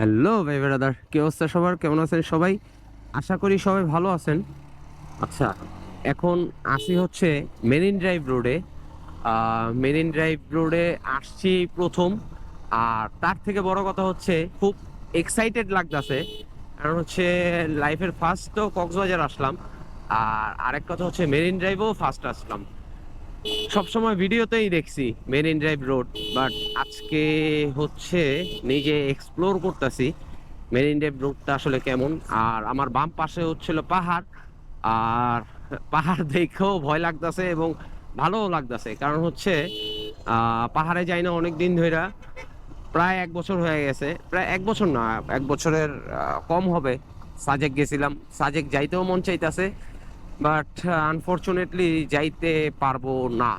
Hello ভাই brother, কি অবস্থা সবার? কেমন আছেন সবাই? আশা করি সবাই ভালো আছেন। আচ্ছা এখন আসি হচ্ছে মেরিন ড্রাইভ রোডে মেরিন ড্রাইভ রোডে আসছি প্রথম। আর তার থেকে বড় কথা হচ্ছে, খুব এক্সাইটেড লাগতেছে। কারণ হচ্ছে লাইফের ফার্স্ট তো কক্সবাজার আসলাম। আর আরেক কথা হচ্ছে মেরিন ড্রাইভও ফার্স্ট আসলাম। সবসময় ভিডিওতেই দেখছি মেরিন ড্রাইভ রোড বাট আজকে হচ্ছে নিজে এক্সপ্লোর করতেছি মেরিন ড্রাইভ রোডটা আসলে কেমন। আর আমার বাম পাশে হচ্ছিল পাহাড়, আর পাহাড় দেখেও ভয় লাগতেছে এবং ভালোও লাগতেছে। কারণ হচ্ছে পাহাড়ে যাই না অনেক দিন ধরে প্রায় এক বছর হয়ে গেছে। প্রায় এক বছর না, এক বছরের কম হবে। সাজেক গেছিলাম। সাজেক যাইতেও মন চাইতেছে। বাট আনফরচুনেটলি যাইতে পারব না।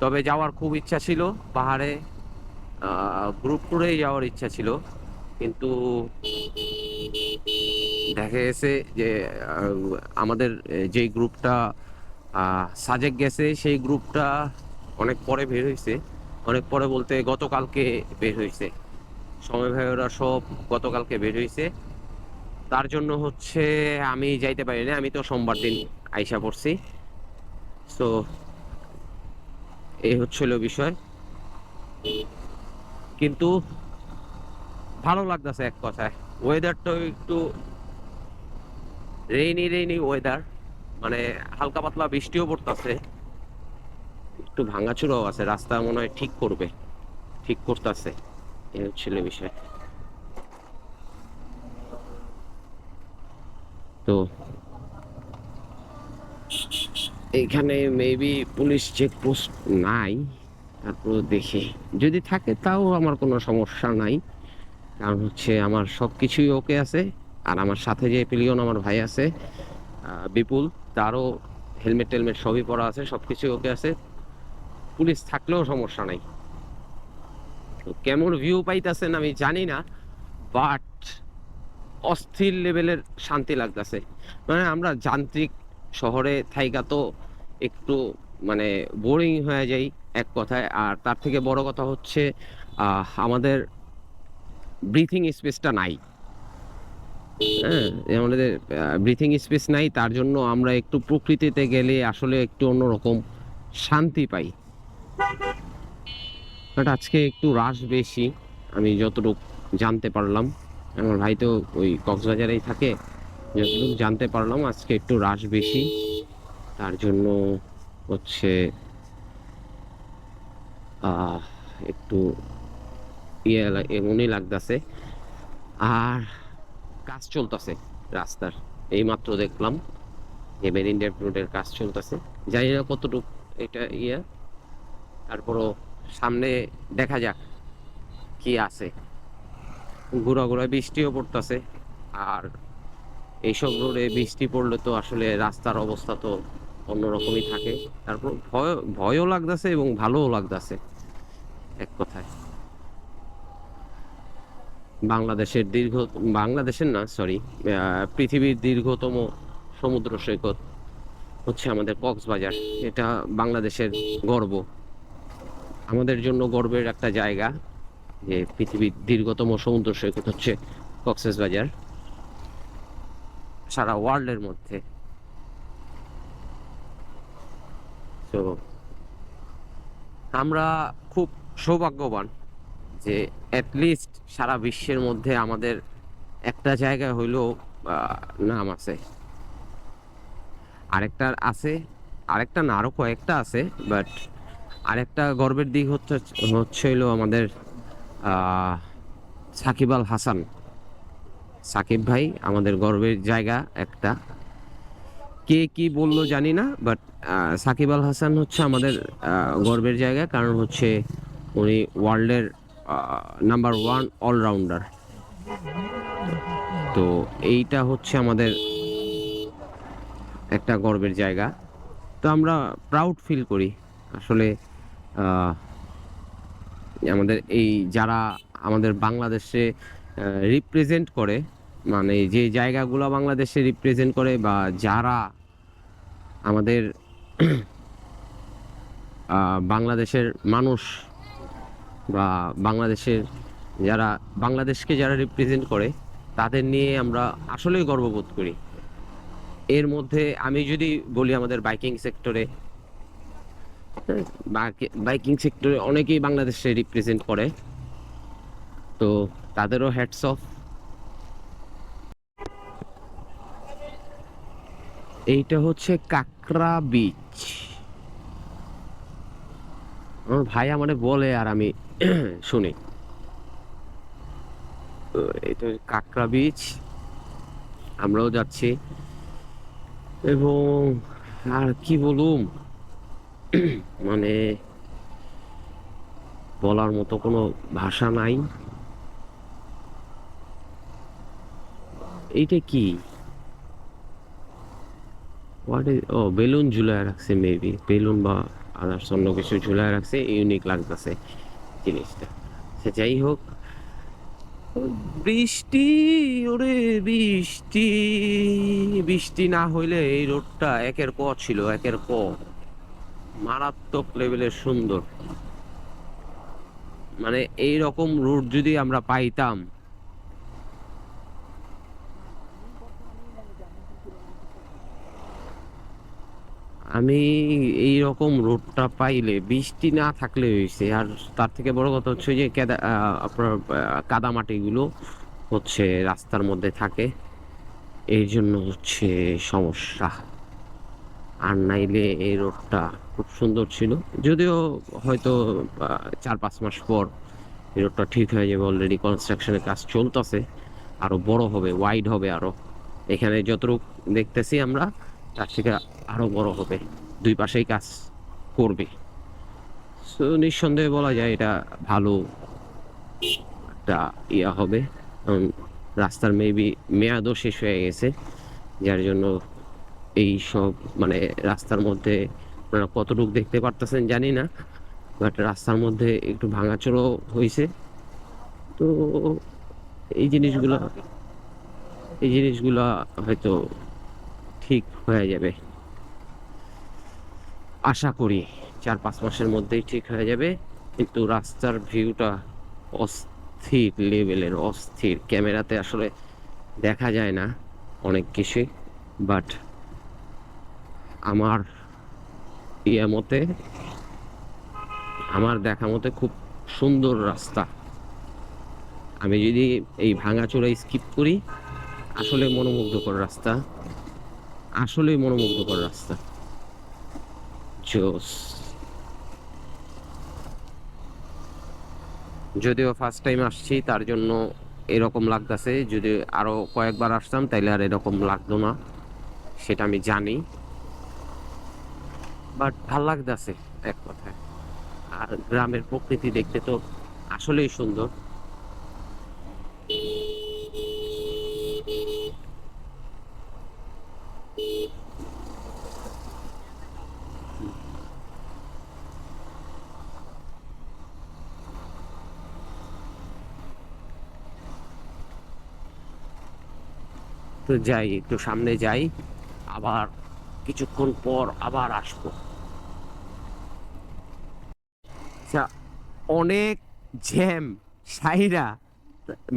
তবে যাওয়ার খুব ইচ্ছা ছিল, পাহাড়ে গ্রুপ ট্যুরেই যাওয়ার ইচ্ছা ছিল। কিন্তু দেখা গেছে যে আমাদের যেই গ্রুপটা সাজেক গেছে, সেই গ্রুপটা অনেক পরে বের হয়েছে অনেক পরে বলতে গতকালকে বের হয়েছে সময় ভাই ওরা সব গতকালকে বের হয়েছে তার জন্য হচ্ছে আমি যাইতে পারি না, আমি তো সোমবার দিন আইসা পড়ছি। সো এই হচ্ছিল বিষয়। কিন্তু ভালো লাগতেছে এক কথায় ওয়েদারটাও একটু রেইনি রেইনি ওয়েদার মানে হালকা পাতলা বৃষ্টিও পড়তেছে। একটু ভাঙাচুরাও আছে, রাস্তা মনে হয় ঠিক করবে, ঠিক করতেছে। এই হচ্ছিল বিষয়। তো এখানে মেবি পুলিশ চেকপোস্ট নাই, তারপর দেখি। যদি থাকে তাও আমার কোনো সমস্যা নাই, কারণ হচ্ছে আমার সব কিছুই ওকে আছে, আর আমার সাথে যে পিলিয়ন আমার ভাই আছে বিপুল, তারও হেলমেট টেলমেট সবই পরা আছে সব কিছুই ওকে আছে। পুলিশ থাকলেও সমস্যা নাই। তো কেমন ভিউ পাইতেছেন আমি জানি না বাট অস্থির লেভেলের শান্তি লাগতেছে। মানে আমরা যান্ত্রিক শহরে থাইকা তো একটু মানে বোরিং হয়ে যাই এক কথায়। আর তার থেকে বড় কথা হচ্ছে আমাদের ব্রিথিং স্পেসটা নাই। হ্যাঁ আমাদের ব্রিথিং স্পেস নাই। তার জন্য আমরা একটু প্রকৃতিতে গেলে আসলে একটু অন্যরকম শান্তি পাই। বাট আজকে একটু রাশ বেশি, আমি যতটুকু জানতে পারলাম। আমার ভাই তো ওই কক্সবাজারেই থাকে। যতটুকু জানতে পারলাম, আজকে একটু রাশ বেশি। তার জন্য হচ্ছে একটু ইয়ে এমনই লাগতেছে। আর কাজ চলতেছে রাস্তার, এই মাত্র দেখলাম। যে মেরিন ড্রাইভ রোডের কাজ চলতেছে। জানি না কতটুকু এটা ইয়ে। তারপরও সামনে দেখা যাক কি আছে। ঘোরা ঘোরা বৃষ্টিও পড়তেছে। আর এইসব রোডে বৃষ্টি পড়লে তো আসলে রাস্তার অবস্থা তো অন্যরকমই থাকে। তারপর ভয়, ভয়ও লাগতেছে এবং ভালোও লাগতেছে, এক কথায়। বাংলাদেশের দীর্ঘ, বাংলাদেশের না সরি পৃথিবীর দীর্ঘতম সমুদ্র সৈকত হচ্ছে আমাদের কক্সবাজার। এটা বাংলাদেশের গর্ব। আমাদের জন্য গর্বের একটা জায়গা। যে পৃথিবীর দীর্ঘতম সমুদ্র সৈকত হচ্ছে কক্সেস বাজার। সারা ওয়ার্ল্ডের মধ্যে। তো আমরা খুব সৌভাগ্যবান যে অ্যাটলিস্ট সারা বিশ্বের মধ্যে আমাদের একটা জায়গায় হইলেও নাম আছে। আরেকটা আছে, আরেকটা না, আরও কয়েকটা আছে বাট আরেকটা গর্বের দিক হচ্ছে হচ্ছে হইল আমাদের সাকিব আল হাসান। সাকিব ভাই, আমাদের গর্বের জায়গা একটা। কে কি বলল জানি না বাট সাকিব আল হাসান হচ্ছে আমাদের গর্বের জায়গা, কারণ হচ্ছে উনি ওয়ার্ল্ডের নাম্বার ওয়ান অলরাউন্ডার তো এইটা হচ্ছে আমাদের একটা গর্বের জায়গা। তো আমরা প্রাউড ফিল করি। আসলে আমাদের এই যারা আমাদের বাংলাদেশে রিপ্রেজেন্ট করে মানে যে জায়গাগুলো বাংলাদেশে রিপ্রেজেন্ট করে বা যারা আমাদের বাংলাদেশের মানুষ বা বাংলাদেশের যারা, বাংলাদেশকে যারা রিপ্রেজেন্ট করে, তাদের নিয়ে আমরা আসলেই গর্ববোধ করি। এর মধ্যে আমি যদি বলি আমাদের বাইকিং সেক্টরে বাইকিং সেক্টরে অনেকেই বাংলাদেশে রিপ্রেজেন্ট করে। তো তাদেরও হ্যাটস অফ এইটা হচ্ছে কাকরা বিচ আমার ভাই আমারে বলে আর আমি শুনি। তো এটা কাকরা বিচ আমরাও যাচ্ছি। এবং আর কি বলুম? মানে বলার মতো কোনো ভাষা নাই। এইটা কি? ও বেলুন ঝুলায় রাখছে মেবি বেলুন বা আদার্স অন্য কিছু ঝুলায় রাখছে ইউনিক লাগতেছে জিনিসটা। সে যাই হোক। বৃষ্টি, ওরে বৃষ্টি। বৃষ্টি না হইলে এই রোডটা একের ক ছিল, একের ক? মারাত্মক লেভেলের সুন্দর। মানে এই রকম রোড যদি আমরা পাইতাম, আমি এই রকম রোডটা পাইলে, বৃষ্টি না থাকলে হয়েছে আর তার থেকে বড় কথা হচ্ছে যে, কেদা আপনার কাদামাটিগুলো হচ্ছে রাস্তার মধ্যে থাকে। এই জন্য হচ্ছে সমস্যা। আর নাইলে এই রোডটা খুব সুন্দর ছিল। যদিও হয়তো চার পাঁচ মাস পর এই রোডটা ঠিক হয়ে যাবে অলরেডি কনস্ট্রাকশনের কাজ চলতেছে। আরও বড় হবে ওয়াইড হবে আরও এখানে যতটুকু দেখতেছি আমরা, তার থেকে আরও বড় হবে। দুই পাশেই কাজ করবে। সো নিঃসন্দেহে বলা যায় এটা ভালো একটা ইয়া হবে। কারণ রাস্তার মেবি মেয়াদও শেষ হয়ে গেছে, যার জন্য এই সব মানে রাস্তার মধ্যে আপনারা কতটুকু দেখতে পারতেছেন জানি না বাট রাস্তার মধ্যে একটু ভাঙাচোরও হয়েছে তো এই জিনিসগুলো এই জিনিসগুলো হয়তো ঠিক হয়ে যাবে। আশা করি চার পাঁচ মাসের মধ্যেই ঠিক হয়ে যাবে, কিন্তু রাস্তার ভিউটা অস্থির লেভেলের অস্থির। ক্যামেরাতে আসলে দেখা যায় না অনেক কিছুই বাট আমার ইয়ে মতে, আমার দেখা মতে খুব সুন্দর রাস্তা। আমি যদি এই ভাঙাচোরা স্কিপ করি, আসলে মনোমুগ্ধকর রাস্তা। আসলেই মনোমুগ্ধকর রাস্তা। জোস। যদিও ফার্স্ট টাইম আসছি, তার জন্য এরকম লাগতেছে। যদি আরও কয়েকবার আসতাম, তাইলে আর এরকম লাগতো না। সেটা আমি জানি। বাট ভালো লাগতেছে, এক কথায়। আর গ্রামের প্রকৃতি দেখতে তো আসলেই সুন্দর। তো যাই, একটু সামনে যাই, আবার কিছুক্ষণ পর আবার আসব। আচ্ছা অনেক জ্যাম, সাইরা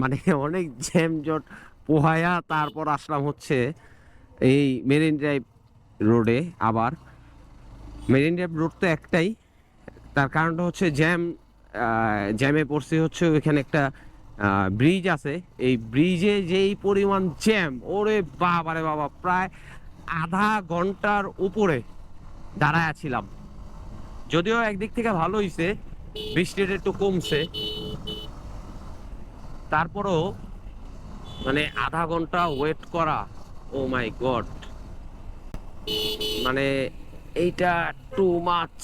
মানে অনেক জ্যাম জট, পোহায়া, তারপর আসলাম হচ্ছে এই মেরিন ড্রাইভ রোডে আবার। মেরিন ড্রাইভ রোড তো একটাই, তার কারণটা হচ্ছে জ্যাম জ্যামে পড়ছে হচ্ছে ওইখানে একটা ব্রিজ আছে। এই ব্রিজে যেই পরিমাণ জ্যাম, ওরে বাবারে বাবা, প্রায় আধা ঘণ্টার উপরে দাঁড়ায় ছিলাম যদিও একদিক থেকে ভালো হইছে বৃষ্টিটা একটু কমছে। তারপরও মানে আধা ঘণ্টা ওয়েট করা ও মাই গড মানে এইটা টু মাছ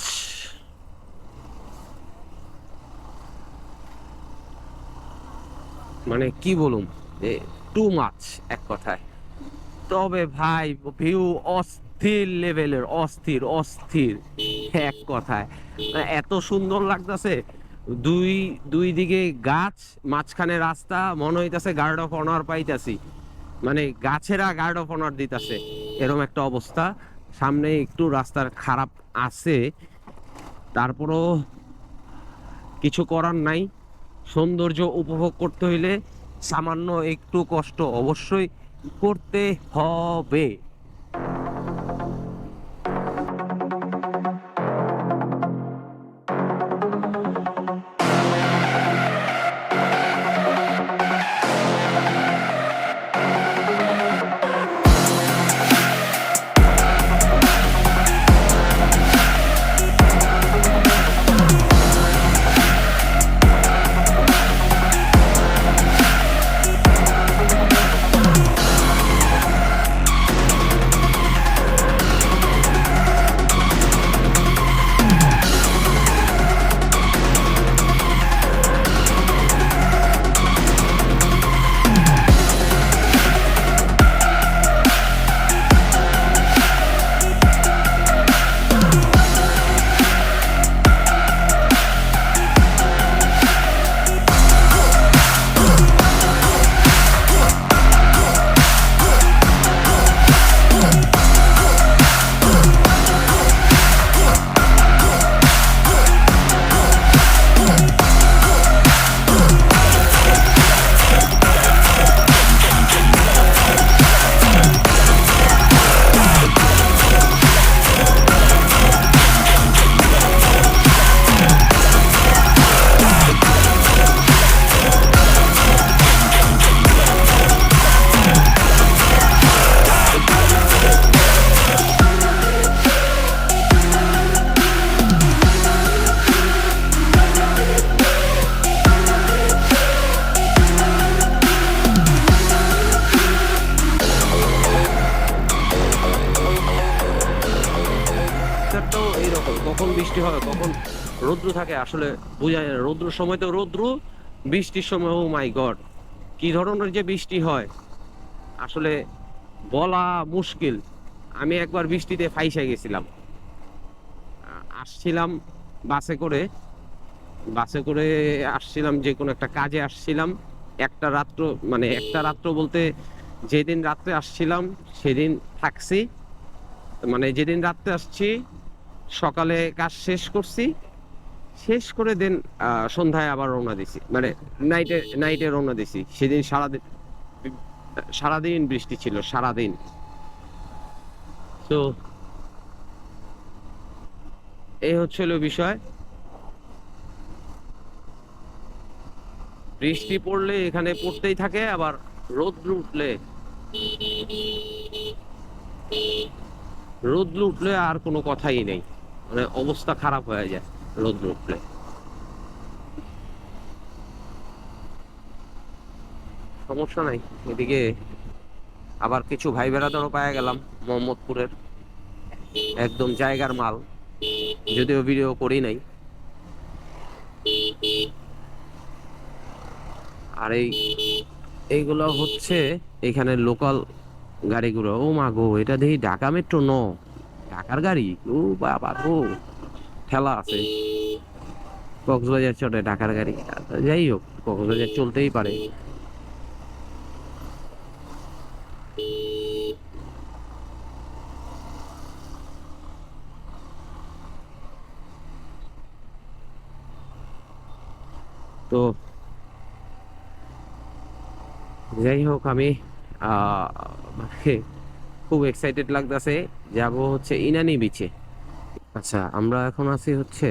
মানে কি বলুম টু মাছ এক কথায়। তবে ভাই ভিউ অস্থির লেভেলের, অস্থির অস্থির, এক কথায়। এত সুন্দর লাগতেছে। দুই দুই দিকে গাছ, মাঝখানে রাস্তা, মনে হইতাছে গার্ড অফ অনার পাইতাছি। মানে গাছেরা গার্ড অফ অনার দিতাছে। এরকম একটা অবস্থা। সামনে একটু রাস্তার খারাপ আছে। তারপরও কিছু করার নাই। সৌন্দর্য উপভোগ করতে হইলে সামান্য একটু কষ্ট অবশ্যই করতে হবে। থাকে, আসলে বোঝা যায় রৌদ্র সময় তো রৌদ্র, বৃষ্টির সময়, ও মাই গড, কি ধরনের যে বৃষ্টি হয়, আসলে বলা মুশকিল। আমি একবার বৃষ্টিতে ফাইসা গেছিলাম। আসছিলাম বাসে করে বাসে করে আসছিলাম, যে কোনো একটা কাজে আসছিলাম। একটা রাত্র মানে একটা রাত্র বলতে যেদিন রাত্রে আসছিলাম, সেদিন থাকছি। মানে যেদিন রাত্রে আসছি, সকালে কাজ শেষ করছি শেষ করে দেন সন্ধ্যায় আবার রওনা দিছি। মানে নাইটে নাইটে রওনা দিছি। সেদিন সারাদিন সারাদিন বৃষ্টি ছিল, সারাদিন। তো এই হচ্ছিল বিষয়। বৃষ্টি পড়লে এখানে পড়তেই থাকে, আবার রোদ উঠলে। রোদ উঠলে আর কোনো কথাই নেই। মানে অবস্থা খারাপ হয়ে যায়। রোদ উঠলে সমস্যা নাই, এদিকে আবার কিছু ভাই বেড়াদারও পাওয়া গেলাম, মোহাম্মদপুরের একদম জায়গার মাল। যদিও ভিডিও করি নাই। আর এই, এইগুলো হচ্ছে এখানে লোকাল গাড়িগুলো। ও মা গো, এটা দেখি ঢাকা মেট্রো ন। ঢাকার গাড়ি? ও বাবা গো। ঠেলা আছে। কক্সবাজার চলে, ঢাকার গাড়ি। যাই হোক, কক্সবাজার চলতেই পারে। তো যাই হোক, আমি মানে খুব এক্সাইটেড লাগতেছে। যাব হচ্ছে ইনানি বিচে আচ্ছা আমরা এখন আছি হচ্ছে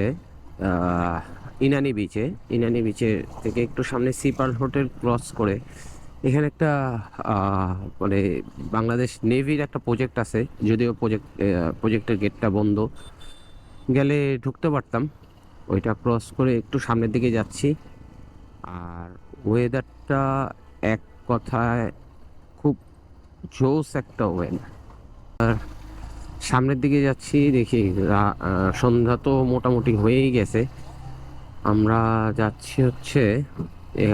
ইনানি বিচে ইনানি বিচে থেকে একটু সামনে সিপার হোটেল ক্রস করে এখানে একটা মানে বাংলাদেশ নেভির একটা প্রজেক্ট আছে। যদিও প্রজেক্ট প্রজেক্টের গেটটা বন্ধ। গেলে ঢুকতে পারতাম। ওইটা ক্রস করে একটু সামনের দিকে যাচ্ছি। আর ওয়েদারটা এক কথায় খুব জোস একটা ওয়েদার আর সামনের দিকে যাচ্ছি, দেখি সন্ধ্যা তো মোটামুটি হয়েই গেছে। আমরা যাচ্ছি হচ্ছে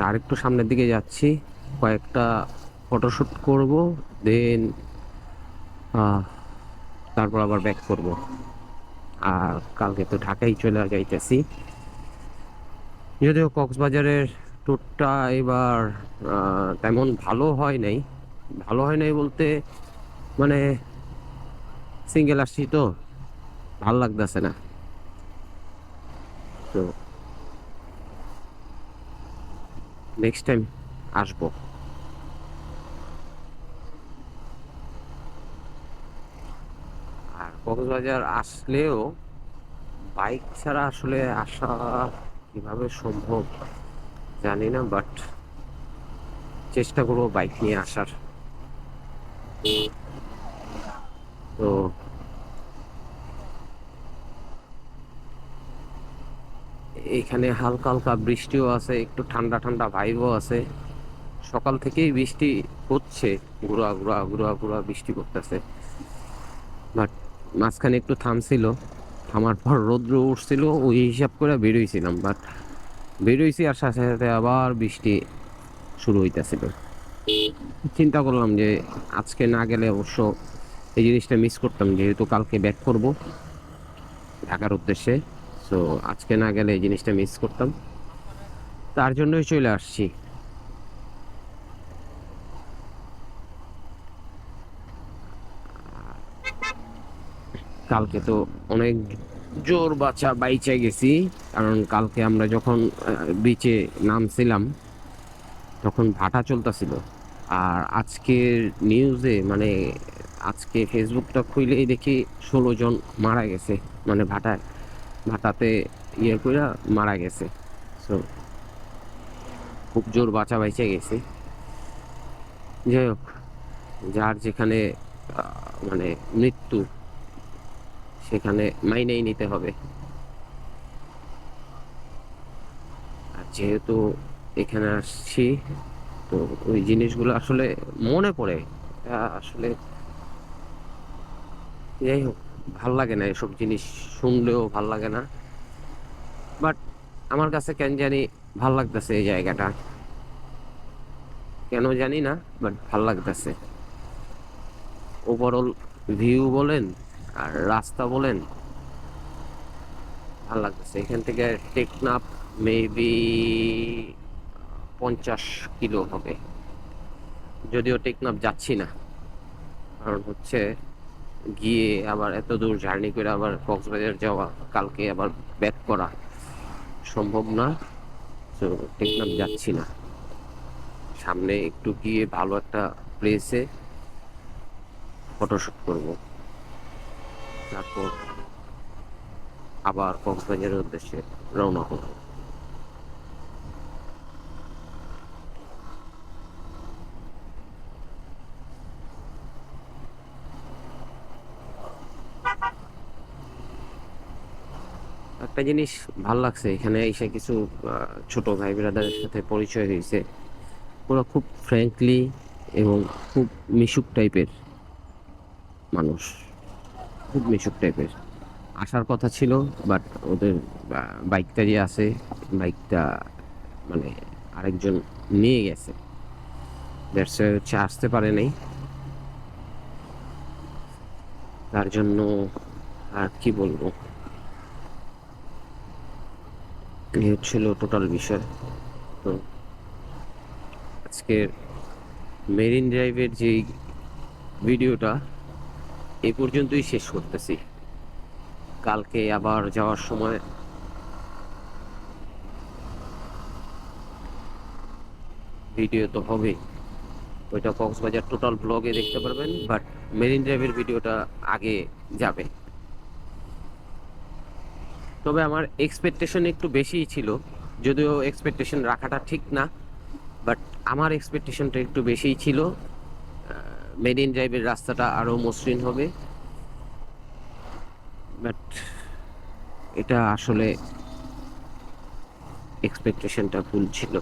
আরেকটু সামনের দিকে যাচ্ছি, কয়েকটা ফটোশ্যুট করব, দেন তারপর আবার ব্যাক করব। আর কালকে তো ঢাকাই চলে যাইতেছি। যদিও কক্সবাজারের ট্যুরটা এবার তেমন ভালো হয় নাই। ভালো হয় নাই বলতে মানে সিঙ্গেল আসছি তো, ভালো লাগতেছে না। তো নেক্সট টাইম আসব। আর কক্সবাজার আসলেও বাইক ছাড়া আসলে আসা কীভাবে সম্ভব জানি না বাট চেষ্টা করব বাইক নিয়ে আসার। তো এখানে হালকা হালকা বৃষ্টিও আছে, একটু ঠান্ডা ঠান্ডা ভাইবও আছে। সকাল থেকেই বৃষ্টি হচ্ছে গুড়া গুড়া গুড়া গুড়া বৃষ্টি করতেছে। বাট মাঝখানে একটু থামছিল, থামার পর রৌদ্র উঠছিল, ওই হিসাব করে বেরোইছিলাম। বাট বেরোইছি আর সাথে সাথে আবার বৃষ্টি শুরু হইতেছিল। চিন্তা করলাম যে আজকে না গেলে অবশ্য এই জিনিসটা মিস করতাম, যেহেতু কালকে ব্যাক করব ঢাকার উদ্দেশ্যে। সো আজকে না গেলে এই জিনিসটা মিস করতাম। তার জন্যই চলে আসছি। কালকে তো অনেক জোর বাচ্চা বাইচে গেছি, কারণ কালকে আমরা যখন বিচে নামছিলাম, তখন ভাটা চলতেছিল। আর আজকের নিউজে মানে আজকে ফেসবুকটা খুইলেই দেখি ষোলো জন মারা গেছে। মানে ভাটায় ভাটাতে ইয়ে করে মারা গেছে। সো খুব জোর বাঁচা বাইচে গেছে। যাই হোক, যার যেখানে মানে মৃত্যু, সেখানে মাইনেই নিতে হবে। আর যেহেতু এখানে আসছি, তো ওই জিনিসগুলো আসলে মনে পড়ে। আসলে যাই হোক, ভালো লাগে না এসব জিনিস শুনলেও ভালো লাগে না। বাট আমার কাছে কেন জানি ভালো লাগতেছে এই জায়গাটা। কেন জানি না বাট ভালো লাগতেছে। ওভারঅল ভিউ বলেন আর রাস্তা বলেন, ভালো লাগতেছে। এখান থেকে টেকনাফ মেবি পঞ্চাশ কিলো হবে। যদিও টেকনাপ যাচ্ছি না, কারণ হচ্ছে গিয়ে আবার এত দূর জার্নি করে আবার কক্সবাজার যাওয়া, কালকে আবার ব্যাক করা সম্ভব না। তো টেকনাফ যাচ্ছি না। সামনে একটু গিয়ে ভালো একটা প্লেসে ফটোশ্যুট করব। তারপর আবার কক্সবাজারের উদ্দেশ্যে রওনা হব। একটা জিনিস ভালো লাগছে, এখানে এসে কিছু ছোট ভাই ব্রাদারের সাথে পরিচয় হয়েছে। ওরা খুব ফ্র্যাঙ্কলি এবং খুব মিশুক টাইপের মানুষ। খুব মিশুক টাইপের আসার কথা ছিল বাট ওদের বাইকটা যে আছে বাইকটা মানে আরেকজন নিয়ে গেছে। দ্যাটস হচ্ছে আসতে পারে নাই। তার জন্য আর কি বলব? এই হচ্ছিল টোটাল বিষয়। তো আজকের মেরিন ড্রাইভের যে ভিডিওটা, এ পর্যন্তই শেষ করতেছি। কালকে আবার যাওয়ার সময়। ভিডিও তো হবেই ওইটা কক্সবাজার টোটাল ব্লগে দেখতে পারবেন বাট মেরিন ড্রাইভের ভিডিওটা আগে যাবে। তবে আমার এক্সপেকটেশন একটু বেশিই ছিল, যদিও এক্সপেকটেশন রাখাটা ঠিক না বাট আমার এক্সপেকটেশনটা একটু বেশিই ছিল। মেরিন ড্রাইভের রাস্তাটা আরও মসৃণ হবে। বাট এটা আসলে এক্সপেকটেশনটা ভুল ছিল।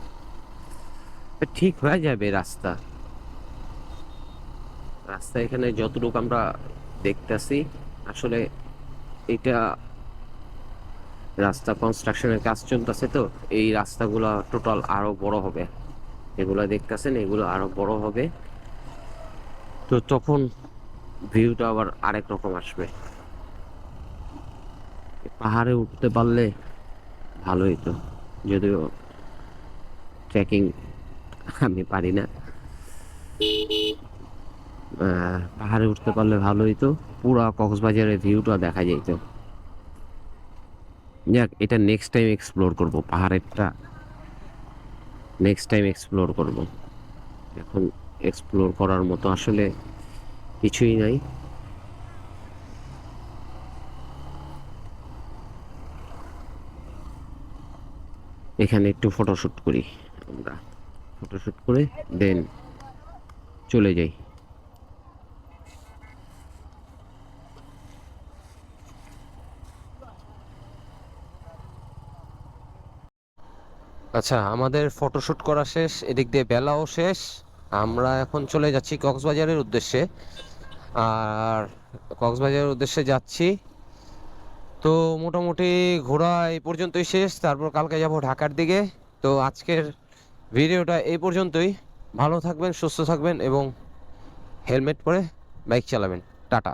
ঠিক হয়ে যাবে রাস্তা। রাস্তা এখানে যতটুকু আমরা দেখতেছি, আসলে এটা রাস্তা কনস্ট্রাকশনের কাজ চলতেছে তো, এই রাস্তাগুলো টোটাল আরও বড় হবে। এগুলো দেখতেছেন, এগুলো আরও বড় হবে। তো তখন ভিউটা আবার আরেক রকম আসবে। পাহাড়ে উঠতে পারলে ভালোই তো, যদিও ট্রেকিং আমি পারি না। পাহাড়ে উঠতে পারলে ভালোই তো, পুরা কক্সবাজারের ভিউটা দেখা যেত যাক, এটা নেক্সট টাইম এক্সপ্লোর করব, পাহাড়েরটা নেক্সট টাইম এক্সপ্লোর করব। এখন এক্সপ্লোর করার মতো আসলে কিছুই নাই। এখানে একটু ফটোশ্যুট করি আমরা। ফটোশ্যুট করে দেন চলে যাই। আচ্ছা আমাদের ফটোশ্যুট করা শেষ, এদিক দিয়ে বেলাও শেষ। আমরা এখন চলে যাচ্ছি কক্সবাজারের উদ্দেশ্যে। আর কক্সবাজারের উদ্দেশ্যে যাচ্ছি। তো মোটামুটি ঘোরা এই পর্যন্তই শেষ, তারপর কালকে যাব ঢাকার দিকে। তো আজকের ভিডিওটা এই পর্যন্তই। ভালো থাকবেন, সুস্থ থাকবেন এবং হেলমেট পরে বাইক চালাবেন। টাটা।